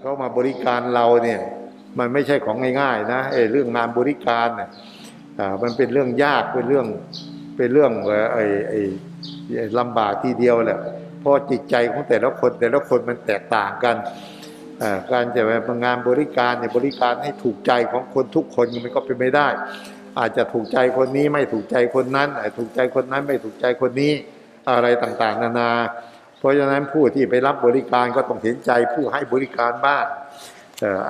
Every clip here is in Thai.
เขามาบริการเราเนี่ยมันไม่ใช่ของง่ายๆนะไอ้เรื่องงานบริการเนี่ยอ่ามันเป็นเรื่องยากเป็นเรื่องเป็นเรื่องอ่อไอ้ไอ้ลำบากทีเดียวแหละเพราะจิตใจของแต่ละคนแต่ละคนมันแตกต่างกันการจะมางานบริการเนี่ยบริการให้ถูกใจของคนทุกคนมันก็เป็นไม่ได้ อาจจะถูกใจคนนี้ไม่ถูกใจคนนั้นถูกใจคนนั้นไม่ถูกใจคนนี้อะไรต่างๆ นานา เพราะฉะนั้นผู้ที่ไปรับบริการก็ต้องเห็นใจผู้ให้บริการบ้าง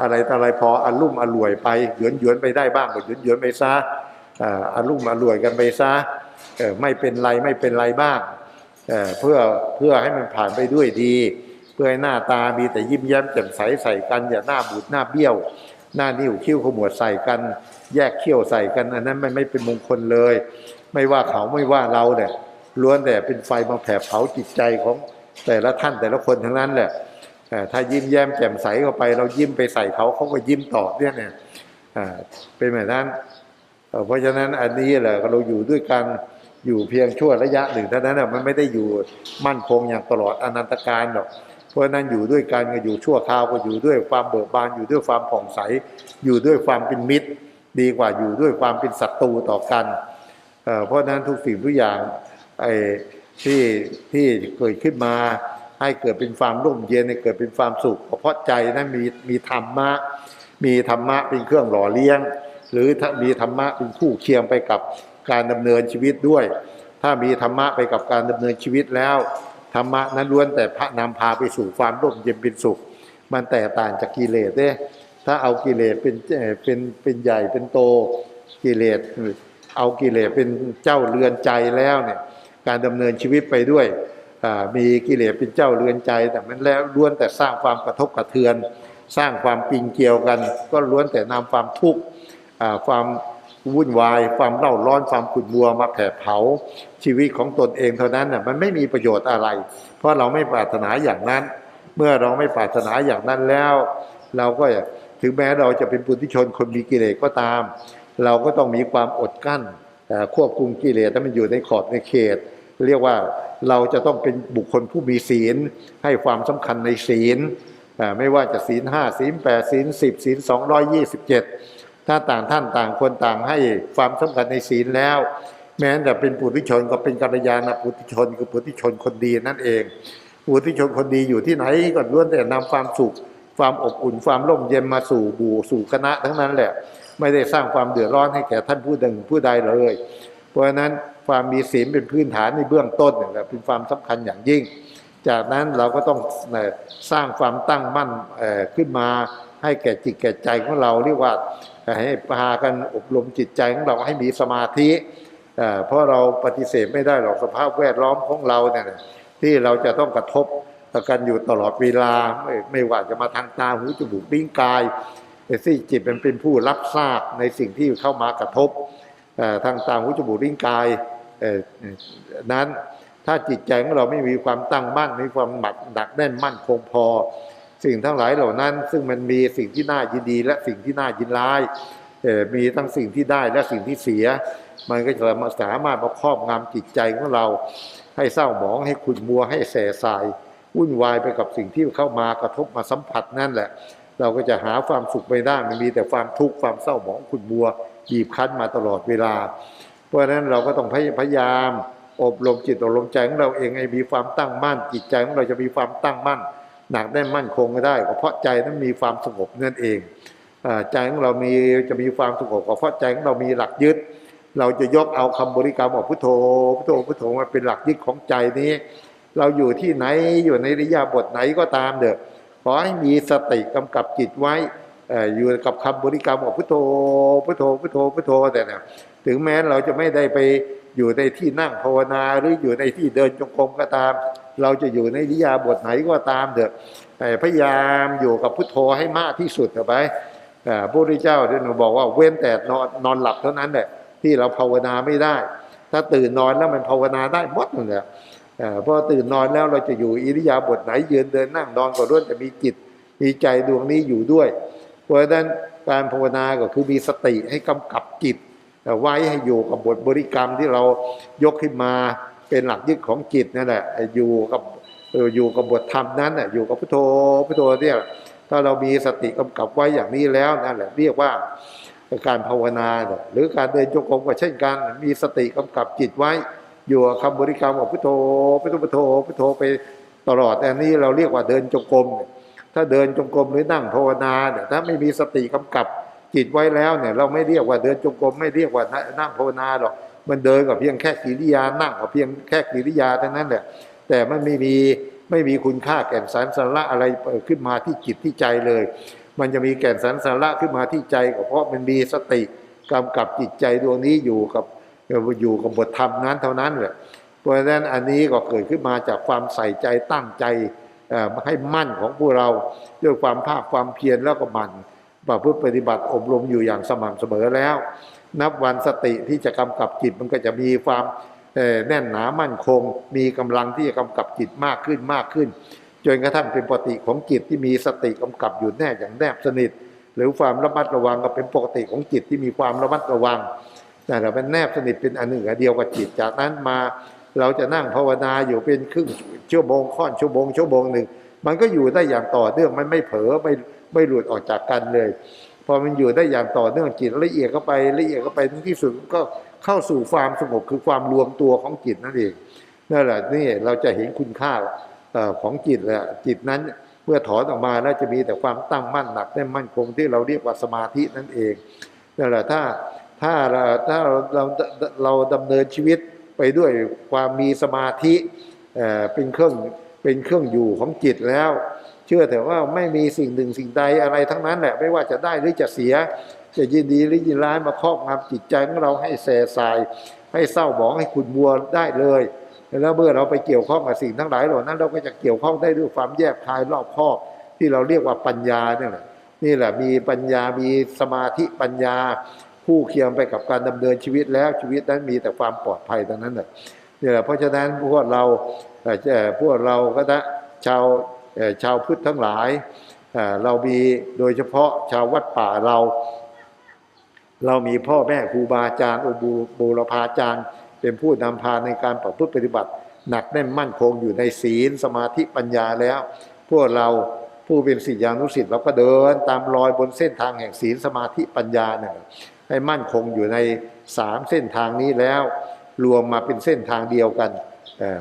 อะไรต่อะไรพออารมุ่มอร่วยไปหยวนหยวนไปได้บ้างก็หยวนหยวนไปซะอารมุ่มอร่วยกันไปซะไม่เป็นไรไม่เป็นไรบ้างเอ่อเพื่อเพื่อให้มันผ่านไปด้วยดี เพื่อให้หน้าตามีแต่ยิ้มแย้มแจ่มใสใส่กันอย่าหน้าบูดหน้าเบี้ยว หน้านิ้วคิ้วขมวดใส่กัน แยกเขี้ยวใส่กันอันนั้นมันไม่เป็นมงคลเลย ไม่ว่าเขาไม่ว่าเราเนี่ยล้วนแต่เป็นไฟมาแผดเผาจิตใจของ แต่ละท่านแต่ละคนทั้งนั้นแหละถ้ายิ้มแย้มแจ่มใสเข้าไป เรายิ้มไปใส่เขาเขาก็ยิ้มตอบเนี่ยเนี่ยเป็นแบบนั้น เพราะฉะนั้นอันนี้แหละเราอยู่ด้วยกันอยู่เพียงชั่วระยะหนึ่งเท่านั้นน่ะมันไม่ได้อยู่มั่นคงอย่างตลอดอนันตการหรอก เพราะฉะนั้นอยู่ด้วยกันก็อยู่ชั่วคราวก็อยู่ด้วยความเบิกบานอยู่ด้วยความผ่องใส อยู่ด้วยความเป็นมิตร ดีกว่าอยู่ด้วยความเป็นศัตรูต่อกัน เพราะฉะนั้นทุกสิ่งทุกอย่างไอ ที่ที่เกิดขึ้นมา ให้เกิดเป็นความร่มเย็นให้เกิดเป็นความสุข เพราะใจนั้นมีมีธรรมะ มีธรรมะเป็นเครื่องหล่อเลี้ยง หรือถ้ามีธรรมะเป็นคู่เคียงไปกับการดำเนินชีวิตด้วย ถ้ามีธรรมะไปกับการดำเนินชีวิตแล้วธรรมะนั้นล้วนแต่พระนำพาไปสู่ความร่มเย็นเป็นสุข มันแตกต่างจากกิเลสเด้ถ้าเอากิเลสเป็นเป็นเป็นใหญ่เป็นโตกิเลสเอากิเลสเป็นเจ้าเรือนใจแล้วเนี่ย การดำเนินชีวิตไปด้วยมีกิเลสเป็นเจ้าเรือนใจ แต่มันแล้วล้วนแต่สร้างความกระทบกระเทือน สร้างความปิงเกี่ยวกัน ก็ล้วนแต่นำความทุกข์ความวุ่นวาย ความเล่าร้อนความขุ่นมัวมาแผดเผาชีวิตของตนเองเท่านั้นน่ะมันไม่มีประโยชน์อะไร เพราะเราไม่ปรารถนาอย่างนั้น เมื่อเราไม่ปรารถนาอย่างนั้นแล้ว เราก็ถึงแม้เราจะเป็นปุถุชนคนมีกิเลสก็ตาม เราก็ต้องมีความอดกั้นควบคุมกิเลสให้มันอยู่ในขอบในเขต เรียกว่าเราจะต้องเป็นบุคคลผู้มีศีล ให้ความสำคัญในศีล ไม่ว่าจะศีลห้าศีลแปดศีลสิบศีลสองร้อยยี่สิบเจ็ดถ้าต่างท่านต่างคนต่างให้ความสำคัญในศีลแล้ว แม้แต่เป็นปุถุชนก็เป็นกัลยาณปุถุชนคือปุถุชนคนดีนั่นเองปุถุชนคนดีอยู่ที่ไหนก็ล้วนแต่นำความสุข ความอบอุ่นความร่มเย็นมาสู่หมู่สู่คณะทั้งนั้นแหละ ไม่ได้สร้างความเดือดร้อนให้แก่ท่านผู้หนึ่งผู้ใดเลย เพราะฉะนั้น ความมีศีลเป็นพื้นฐานในเบื้องต้นเนี่ยเป็นความสำคัญอย่างยิ่ง จากนั้นเราก็ต้องสร้างความตั้งมั่นขึ้นมาให้แก่จิตแก่ใจของเราเรียกว่าให้พากันอบรมจิตใจของเราให้มีสมาธิเพราะเราปฏิเสธไม่ได้หรอกสภาพแวดล้อมของเราเนี่ยที่เราจะต้องกระทบกันอยู่ตลอดเวลาไม่ไม่ว่าจะมาทางตาหูจมูกลิ้นกายแต่ที่จิตมันเป็นผู้รับทราบในสิ่งที่เข้ามากระทบทางตาหูจมูกลิ้นกาย นั้นถ้าจิตใจของเราไม่มีความตั้งมั่นมีความหมัดดักแน่นมั่นคงพอ สิ่งทั้งหลายเหล่านั้น ซึ่งมันมีสิ่งที่น่ายินดี และสิ่งที่น่ายินร้ายมีทั้งสิ่งที่ได้และสิ่งที่เสีย มันก็จะมาสามารถมาครอบงำจิตใจของเรา ให้เศร้าหมองให้ขุ่นมัวให้แสสายวุ่นวายไปกับสิ่งที่เข้ามากระทบมาสัมผัสนั่นแหละ เราก็จะหาความสุขไม่ได้มันมีแต่ความทุกข์ความเศร้าหมองขุ่นมัวบีบคั้นมาตลอดเวลา เพราะฉะนั้นเราก็ต้องพยายาม อบรมจิตอบรมใจของเราเองให้มีความตั้งมั่น จิตใจของเราจะมีความตั้งมั่น หนักแน่นมั่นคงก็ได้ก็เพราะใจนั้นมีความสงบนั่นเองอใจของเรามีจะมีความสงบก็เพราะใจของเรามีหลักยึด เราจะยกเอาคำบริกรรมของพุทโธพุทโธพุทโธมาเป็นหลักยึดของใจนี้ เราอยู่ที่ไหนอยู่ในริยาบทไหนก็ตามเด้อขอให้มีสติกำกับจิตไว้ อยู่กับคำบริกรรมของพุทโธพุทโธพุทโธพุทโธแต่เนี่ยถึงแม้เราจะไม่ได้ไปอยู่ในที่นั่งภาวนาหรืออยู่ในที่เดินจงกรมก็ตาม เราจะอยู่ในริยาบทไหนก็ตามเด้อแต่พยายามอยู่กับพุทโธให้มากที่สุดเถอะไปพระพุทธเจ้าที่หนูบอกว่าเว้นแต่นอนนอนหลับเท่านั้นแหละที่เราภาวนาไม่ได้ ถ้าตื่นนอนแล้วมันภาวนาได้หมดนั่นแหละเอ่อเพราะตื่นนอนแล้วเราจะอยู่อิริยาบถไหนยืนเดินนั่งนอนก็ล้วนแต่มีจิตมีใจดวงนี้อยู่ด้วย เพราะฉะนั้นการภาวนาก็คือมีสติให้กำกับจิตไว้ให้อยู่กับบทบริกรรมที่เรายกขึ้นมาเป็นหลักยึดของจิตนั่นแหละอยู่กับอยู่กับบทธรรมนั้นอยู่กับพุทโธพุทโธเนี่ยถ้าเรามีสติกำกับไว้อย่างนี้แล้วนั่นแหละเรียกว่าการภาวนาหรือการเดินจงกรมก็เช่นกัน มีสติกำกับจิตไว้ อยู่กับคำบริกรรมว่าพุทโธพุทโธพุทโธพุทโธไปตลอดอันนี้เราเรียกว่าเดินจงกรมเถ้าเดินจงกรมหรือนั่งภาวนาเนี่ยถ้าไม่มีสติกำกับจิตไว้แล้วเนี่ย เราไม่เรียกว่าเดินจงกรมไม่เรียกว่านั่งภาวนาหรอกมันเดินกับเพียงแค่กิริยานั่งกับเพียงแค่กิริยาเท่านั้นแหละแต่มันไม่มีไม่มีคุณค่าแก่นสารสาระอะไรขึ้นมาที่จิตที่ใจเลย มันจะมีแก่นสารสาระขึ้นมาที่ใจก็เพราะมันมีสติกำกับจิตใจดวงนี้อยู่กับอยู่กับบทธรรมนั้นเท่านั้นแหละเพราะฉะนั้นอันนี้ก็เกิดขึ้นมาจากความใส่ใจตั้งใจ ให้มั่นของพวกเราด้วยความภาคความเพียรแล้วก็มันประพฤติปฏิบัติอบรมอยู่อย่างสม่ำเสมอแล้ว นับวันสติที่จะกำกับจิตมันก็จะมีความแน่นหนามั่นคง มีกำลังที่จะกำกับจิตมากขึ้นมากขึ้นจนกระทั่งเป็นปกติของจิตที่มีสติกำกับอยู่แน่อย่างแนบสนิท หรือความระมัดระวังก็เป็นปกติของจิตที่มีความระมัดระวังแต่เราเป็นแนบสนิทเป็นอันหนึ่งอันเดียวกับจิตจากนั้นมา เราจะนั่งภาวนาอยู่เป็นครึ่ง ชั่วโมงค่อนชั่วโมงชั่วโมงหนึ่งมันก็อยู่ได้อย่างต่อเนื่องมันไม่เผลอไม่ไม่หลุดออกจากกันเลย พอมันอยู่ได้อย่างต่อเนื่องจิตละเอียดเข้าไปละเอียดเข้าไปที่สุดก็เข้าสู่ความสงบคือความรวมตัวของจิตนั่นเองนั่นแหละนี่เราจะเห็นคุณค่าของจิตแหละจิตนั้นเมื่อถอนออกมาแล้วจะมีแต่ความตั้งมั่นหนักแน่นมั่นคงที่เราเรียกว่าสมาธินั่นเองนั่นแหละถ้าถ้าเราถ้าเราเราเราดำเนินชีวิตไปด้วยความมีสมาธิ เป็นเครื่องเป็นเครื่องอยู่ของจิตแล้ว เชื่อแต่ว่าไม่มีสิ่งหนึ่งสิ่งใดอะไรทั้งนั้นแหละไม่ว่าจะได้หรือจะเสีย จะยินดีหรือยินร้ายมาครอบงำจิตใจของเราให้แสสาย ให้เศร้าหมองให้ขุ่นมัวได้เลยแล้วเมื่อเราไปเกี่ยวข้องกับสิ่งทั้งหลายเหล่านั้น เราก็จะเกี่ยวข้องได้ด้วยความแยบคายรอบคอบที่เราเรียกว่าปัญญาเนี่ยแหละนี่แหละมีปัญญามีสมาธิปัญญา คู่เคียงไปกับการดำเนินชีวิตแล้วชีวิตนั้นมีแต่ความปลอดภัยทั้งนั้นแหละ นี่แหละเพราะฉะนั้นพวกเราพวกเราก็นะชาวชาวพุทธทั้งหลายเอ่อเรามีโดยเฉพาะชาววัดป่าเรา เรามีพ่อแม่ครูบาอาจารย์อุบูบูรพาจารย์ เป็นผู้นำพาในการประพฤติปฏิบัติ หนักแน่นมั่นคงอยู่ในศีลสมาธิปัญญาแล้ว พวกเราผู้เป็นศิษยานุศิษย์เราก็เดินตามรอยบนเส้นทางแห่งศีลสมาธิปัญญาเนี่ยให้มั่นคงอยู่ในสามเส้นทางนี้แล้ว รวมมาเป็นเส้นทางเดียวกัน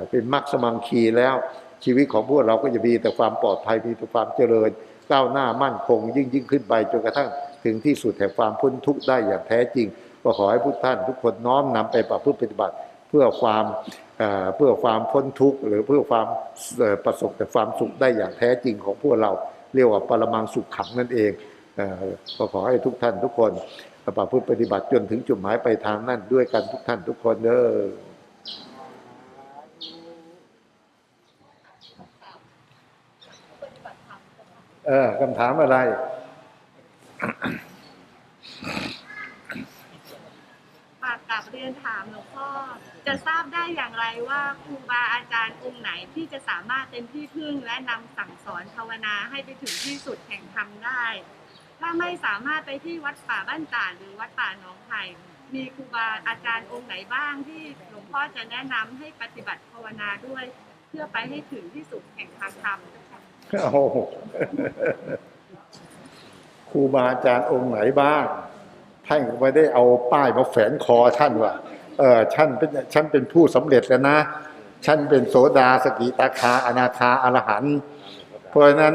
เป็นมรรคสมังคีแล้วชีวิตของพวกเราก็จะมีแต่ความปลอดภัยมีแต่ความเจริญ ก้าวหน้ามั่นคงยิ่งยิ่งขึ้นไปจนกระทั่งถึงที่สุดแห่งความพ้นทุกข์ได้อย่างแท้จริงก็ขอให้พุทธท่านทุกคนน้อมนำไปประพฤติปฏิบัติ เพื่อความเเพื่อความพ้นทุกข์หรือเพื่อความประสบแต่ความสุขได้อย่างแท้จริงของพวกเราเรียกว่าปรมังสุขขังนั่นเองก็ขอให้ทุกท่านทุกคน ประพฤติปฏิบัติจนถึงจุดหมายไปลายทางนั่นด้วยกันทุกท่านทุกคนเด้อเออคำถามอะไรฝากกลับเรียนถามหลวงพ่อ จะทราบได้อย่างไรว่าครูบาอาจารย์องค์ไหนที่จะสามารถเป็นที่พึ่งและนำสั่งสอนภาวนาให้ไปถึงที่สุดแห่งธรรมได้ ถ้าไม่สามารถไปที่วัดป่าบ้านตาดหรือวัดป่าหนองไผ่มีครูบาอาจารย์องค์ไหนบ้างที่หลวงพ่อจะแนะนำให้ปฏิบัติภาวนาด้วย เพื่อไปให้ถึงที่สุดแห่งทางธรรมเจ้าค่ะโอ้โหครูบาอาจารย์องค์ไหนบ้างท่านไม่ได้เอาป้ายมาแฝนคอท่านว่าเออฉันเป็นฉันเป็นผู้สำเร็จแล้วนะฉันเป็นโสดาสกิตาคาอนาคาอรหันเพราะฉะนั้น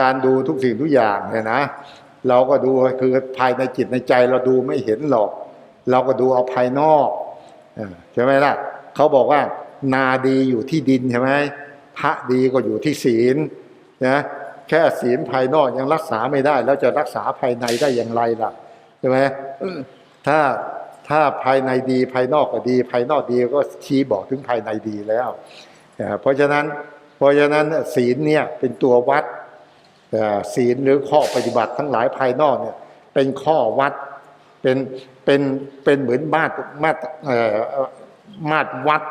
การดูทุกสิ่งทุกอย่างเนี่ยนะ เราก็ดูคือภายในจิตในใจเราดูไม่เห็นหรอก เราก็ดูเอาภายนอกใช่ไหมล่ะเขาบอกว่า นาดีอยู่ที่ดินใช่ไหมพระดีก็อยู่ที่ศีลนะแค่ศีลภายนอกยังรักษาไม่ได้ แล้วจะรักษาภายในได้อย่างไรล่ะใช่ไหมถ้าถ้าภายในดีภายนอกก็ดี ภายนอกดีก็ชี้บอกถึงภายในดีแล้วเอ่อเพราะฉะนั้นเพราะฉะนั้นศีลเนี่ยเป็นตัววัด ศีลหรือข้อปฏิบัติทั้งหลายภายนอกเนี่ยเป็นข้อวัดเป็นเป็นเป็นเหมือนมาตรมาตรเอ่อมาตรวัด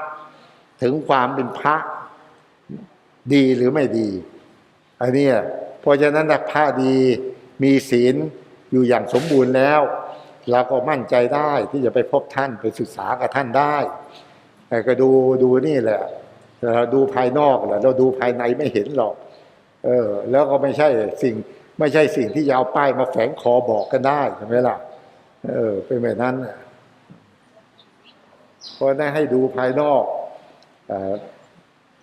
ถึงความเป็นพระดีหรือไม่ดีอันนี้เพราะฉะนั้นนะพระดีมีศีลอยู่อย่างสมบูรณ์แล้วเราก็มั่นใจได้ที่จะไปพบท่านไปศึกษากับท่านได้ แต่ก็ดูดูนี่แหละเราดูภายนอกแหละเราดูภายในไม่เห็นหรอก เออ แล้วก็ไม่ใช่สิ่ง ไม่ใช่สิ่งที่จะเอาป้ายมาแฝงคอบอกกันได้ใช่ไหมล่ะ เออ เป็นแบบนั้นเพราะนั้นให้ดูภายนอกออ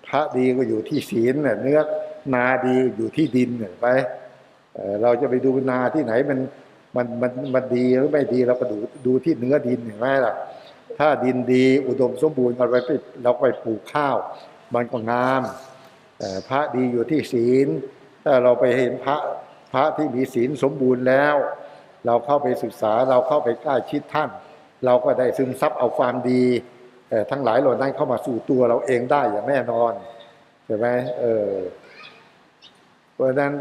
พระดีก็อยู่ที่ศีลเนื้อนาดีอยู่ที่ดินไปเเราจะไปดูนาที่ไหนมันมันมันมันดีหรือไม่ดีเราก็ดูดูที่เนื้อดินเห็นไหมล่ะ ถ้าดินดีอุดมสมบูรณ์เราไปเราไปปลูกข้าว มันก็งาม พระดีอยู่ที่ศีล ถ้าเราไปเห็นพระพระที่มีศีลสมบูรณ์แล้ว เราเข้าไปศึกษาเราเข้าไปใกล้ชิดท่าน เราก็ได้ซึมซับเอาความดีเอ่ทั้งหลายเหล่านั้นเข้ามาสู่ตัวเราเองได้อย่างแน่นอนใช่ไหมเออเพราะฉะนั้น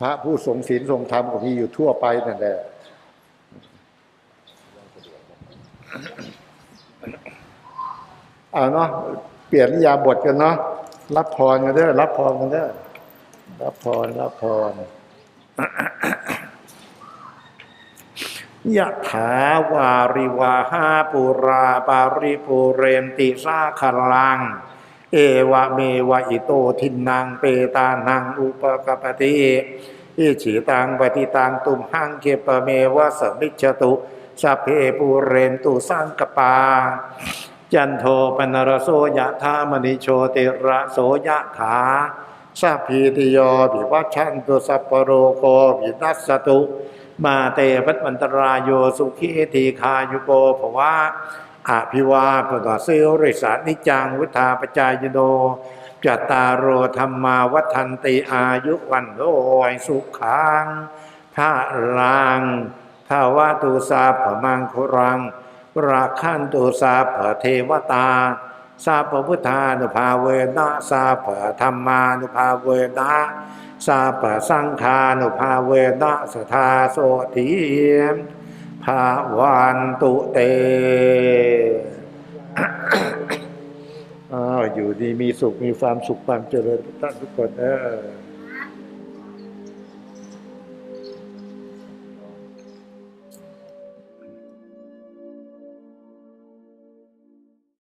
พระผู้ทรงศีลทรงธรรมก็มีอยู่ทั่วไปนั่นแหละเอาเนาะเปลี่ยนนิยามบทกันเนาะ รับพรกันเด้อรับพรกันเด้อรับพรรับพรยะถาวาริวาหาปุราปาริปุเรนติสาคลัง เอวะเมวะอิโตทินังเปตานังอุปกปปติอิฉิตังปฏิตังตุมหังเกปะเมวะสมิจจตุสัพเพปุเรนตุสังกปา จันโทปนรโสยะธามณิโชติระโสยะถาสัพพีติโยวิวัชชันตุสัพพโรโควินัสตุ มาเตปัตมันตรายโยสุขีทีคายุโกภวะอภิวาปตสิริสานิจังวุธาปจายโนจัตตารโรธรรมาวัฒนติอายุวันโรยสุขังพระลังภาวะตุสาพมังคุรัง ราคันตุสาพเทวตา สาพพุทธานุภาเวนะสาพธรรมานุภาเวนะสาพสังฆานุภาเวนะสทาโสทีมภาวันตุเตออยู่ดีมีสุขมีความสุขความเจริญทุกท่านทุกคนเออ